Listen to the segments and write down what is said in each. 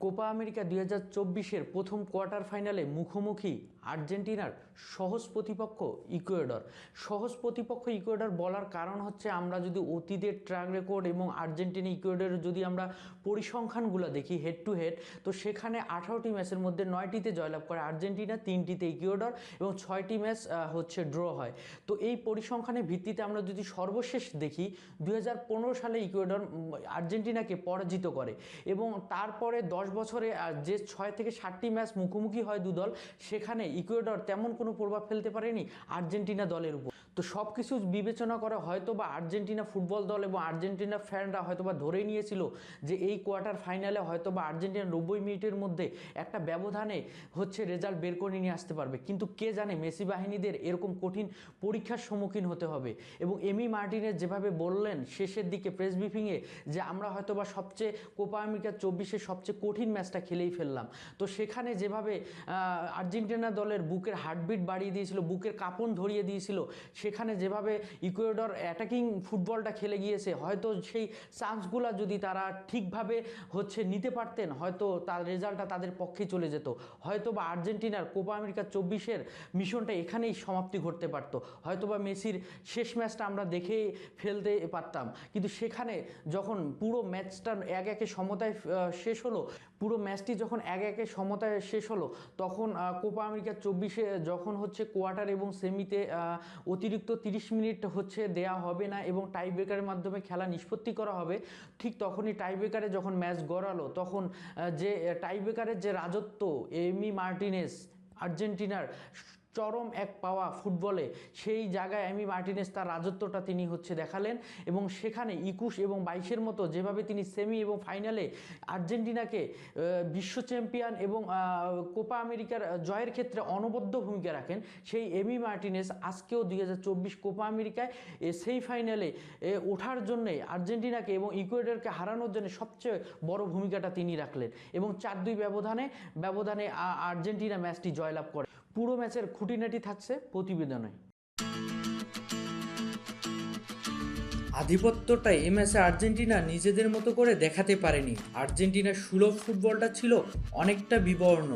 Copa America দুই হাজার চব্বিশের প্রথম কোয়ার্টার ফাইনালে মুখোমুখি আর্জেন্টিনার সহজ প্রতিপক্ষ ইকুয়েডর। সহজ প্রতিপক্ষ ইকুয়েডর বলার কারণ হচ্ছে আমরা যদি অতীতের ট্র্যাক রেকর্ড এবং আর্জেন্টিনা ইকুয়েডরের যদি আমরা পরিসংখ্যানগুলো দেখি হেড টু হেড তো সেখানে আঠারোটি ম্যাচের মধ্যে নয়টিতে জয়লাভ করে আর্জেন্টিনা, তিনটিতে ইকুয়েডর এবং ছয়টি ম্যাচ হচ্ছে ড্র হয়। তো এই পরিসংখ্যানের ভিত্তিতে আমরা যদি সর্বশেষ দেখি দু হাজার পনেরো সালে ইকুয়েডর আর্জেন্টিনাকে পরাজিত করে এবং তারপরে দশ বছরে আহ, যে ছয় থেকে ষাটটি ম্যাচ মুখোমুখি হয় দুদল সেখানে ইকুয়েডর তেমন কোনো প্রভাব ফেলতে পারেনি আর্জেন্টিনা দলের উপর। তো সব কিছু বিবেচনা করা হয়তো বা আর্জেন্টিনা ফুটবল দল এবং আর্জেন্টিনা ফ্যানরা হয়তো বা ধরে নিয়েছিল যে এই কোয়ার্টার ফাইনালে হয়তো বা আর্জেন্টিনা নব্বই মিনিটের মধ্যে একটা ব্যবধানে হচ্ছে রেজাল্ট বের করে নিয়ে আসতে পারবে। কিন্তু কে জানে মেসি বাহিনীদের এরকম কঠিন পরীক্ষার সম্মুখীন হতে হবে এবং এমি মার্টিনেজ যেভাবে বললেন শেষের দিকে প্রেস ব্রিফিংয়ে যে আমরা হয়তো বা সবচেয়ে কোপা আমেরিকা চব্বিশে সবচেয়ে কঠিন ম্যাচটা খেলেই ফেললাম। তো সেখানে যেভাবে আর্জেন্টিনা দলের বুকের হার্টবিট বাড়িয়ে দিয়েছিল, বুকের কাঁপন ধরিয়ে দিয়েছিল সেখানে যেভাবে ইকুয়েডর অ্যাটাকিং ফুটবলটা খেলে গিয়েছে হয়তো সেই চান্সগুলো যদি তারা ঠিকভাবে হচ্ছে নিতে পারতেন হয়তো তার রেজাল্টটা তাদের পক্ষে চলে যেত। হয়তো বা আর্জেন্টিনার কোপা আমেরিকা চব্বিশের মিশনটা এখানেই সমাপ্তি ঘটতে পারত। হয়তো বা মেসির শেষ ম্যাচটা আমরা দেখে ফেলতে পারতাম। কিন্তু সেখানে যখন পুরো ম্যাচটা এক একে সমতায় শেষ হলো পুরো ম্যাচটি যখন এক একে সমতায় শেষ হলো তখন কোপা আমেরিকা চব্বিশে যখন হচ্ছে কোয়ার্টার এবং সেমিতে আহ, অতিরিক্ত তিরিশ মিনিট হচ্ছে দেয়া হবে না এবং টাই ব্রেকারের মাধ্যমে খেলা নিষ্পত্তি করা হবে। ঠিক তখনই টাই ব্রেকারে যখন ম্যাচ গড়ালো, তখন যে টাই ব্রেকারের যে রাজত্ব, এমি মার্টিনেস, আর্জেন্টিনার চরম এক পাওয়া ফুটবলে, সেই জায়গায় এমি মার্টিনেস তার রাজত্বটা তিনি হচ্ছে দেখালেন এবং সেখানে একুশ এবং বাইশের মতো যেভাবে তিনি সেমি এবং ফাইনালে আর্জেন্টিনাকে বিশ্ব চ্যাম্পিয়ন এবং কোপা আমেরিকার জয়ের ক্ষেত্রে অনবদ্য ভূমিকা রাখেন, সেই এমি মার্টিনেস আজকেও দুই হাজার চব্বিশ কোপা আমেরিকায় সেই ফাইনালে ওঠার জন্যে আর্জেন্টিনাকে এবং ইকুয়েডরকে হারানোর জন্য সবচেয়ে বড় ভূমিকাটা তিনি রাখলেন এবং চার দুই ব্যবধানে ব্যবধানে আর্জেন্টিনা ম্যাচটি জয়লাভ করে। পুরো ম্যাচের খুঁটিনাটি থাকছে প্রতিবেদনে। আধিপত্যটা এ ম্যাচে আর্জেন্টিনা নিজেদের মতো করে দেখাতে পারেনি। আর্জেন্টিনার সুলভ ফুটবলটা ছিল অনেকটা বিবর্ণ।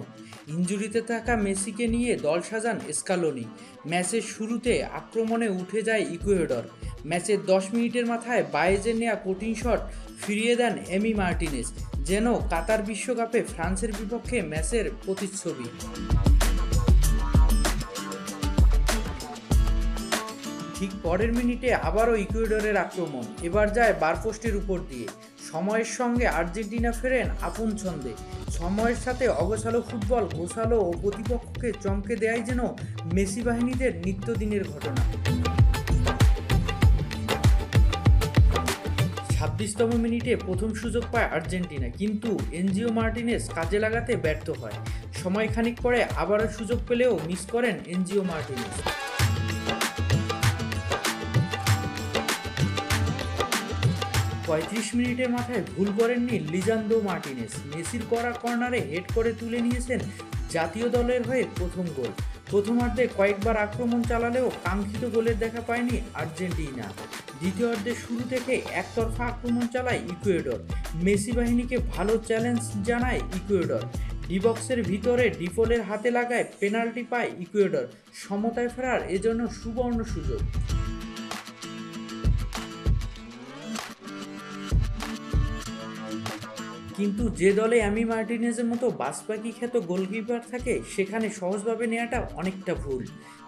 ইঞ্জুরিতে থাকা মেসিকে নিয়ে দল সাজান স্কালোনি ম্যাচের শুরুতে আক্রমণে উঠে যায় ইকুয়েডর। ম্যাচের দশ মিনিটের মাথায় বায়েজের নেয়া কঠিন শট ফিরিয়ে দেন এমি মার্টিনেস, যেন কাতার বিশ্বকাপে ফ্রান্সের বিপক্ষে ম্যাচের প্রতিচ্ছবি। ঠিক পরের মিনিটে আবারও ইকুয়েডরের আক্রমণ। এবার যায় বারপোস্টের উপর দিয়ে। সময়ের সঙ্গে আর্জেন্টিনা ফেরেন আপন ছন্দে। সময়ের সাথে অগোছালো ফুটবল গোছালো ও প্রতিপক্ষকে চমকে দেয় যেন মেসি বাহিনীদের নিত্যদিনের ঘটনা। ছাব্বিশতম মিনিটে প্রথম সুযোগ পায় আর্জেন্টিনা, কিন্তু এনজিও মার্টিনেস কাজে লাগাতে ব্যর্থ হয়। সময় খানিক পরে আবারও সুযোগ পেলেও মিস করেন এনজিও মার্টিনেস। পঁয়ত্রিশ মিনিটের মাথায় ভুল করেননি লিজান্দো মার্টিনেস। মেসির করা কর্নারে হেড করে তুলে নিয়েছেন জাতীয় দলের হয়ে প্রথম গোল। প্রথমার্ধে কয়েকবার আক্রমণ চালালেও কাঙ্ক্ষিত গোলের দেখা পায়নি আর্জেন্টিনা। দ্বিতীয়ার্ধের শুরু থেকে একতরফা আক্রমণ চালায় ইকুয়েডর। মেসি বাহিনীকে ভালো চ্যালেঞ্জ জানায় ইকুয়েডর। ডিবক্সের ভিতরে ডিফলের হাতে লাগায় পেনাল্টি পায় ইকুয়েডর। সমতায় ফেরার এজন্য সুবর্ণ সুযোগ। কিন্তু যে দলে অ্যামি মার্টিনেজের মতো বাসপাকি খ্যাত গোলকিপার থাকে, সেখানে সহজভাবে নেওয়াটা অনেকটা ভুল।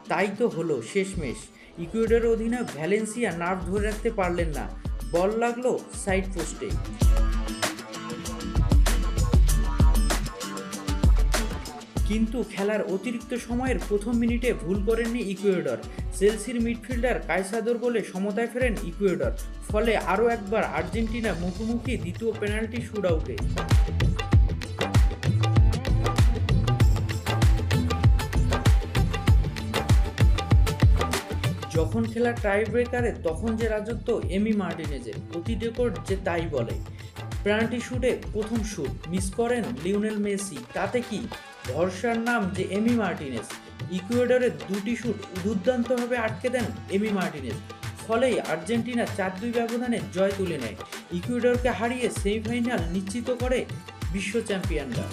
তাই তো হলো শেষমেশ। ইকুয়েডর অধিনায়ক ভ্যালেন্সিয়া নার্ভ ধরে রাখতে পারলেন না। বল লাগল সাইড পোস্টে। কিন্তু খেলার অতিরিক্ত সময়ের প্রথম মিনিটে ভুল করেননি ইকুয়েডর। চেলসির মিডফিল্ডার কায়সাদোর বলে সমতায় ফেরেন ইকুয়েডর, ফলে আরও একবার আর্জেন্টিনা মুখোমুখি দ্বিতীয় পেনাল্টি শুট আউটে যখন খেলা টাই ব্রেকারে তখন যে রাজত্ব এমি মার্টিনেজের প্রতি রেকর্ড যে তাই বলে। পেনাল্টি শুটে প্রথম শুট, মিস করেন লিওনেল মেসি, তাতে কি ভরসার নাম যে এমি মার্টিনেস ইকুয়েডরের দুটি শুট দুর্দান্তভাবে আটকে দেন এমি মার্টিনেস, ফলেই আর্জেন্টিনা চার দুই ব্যবধানে জয় তুলে নেয়। ইকুয়েডরকে হারিয়ে সেমিফাইনাল নিশ্চিত করে বিশ্ব চ্যাম্পিয়নরা।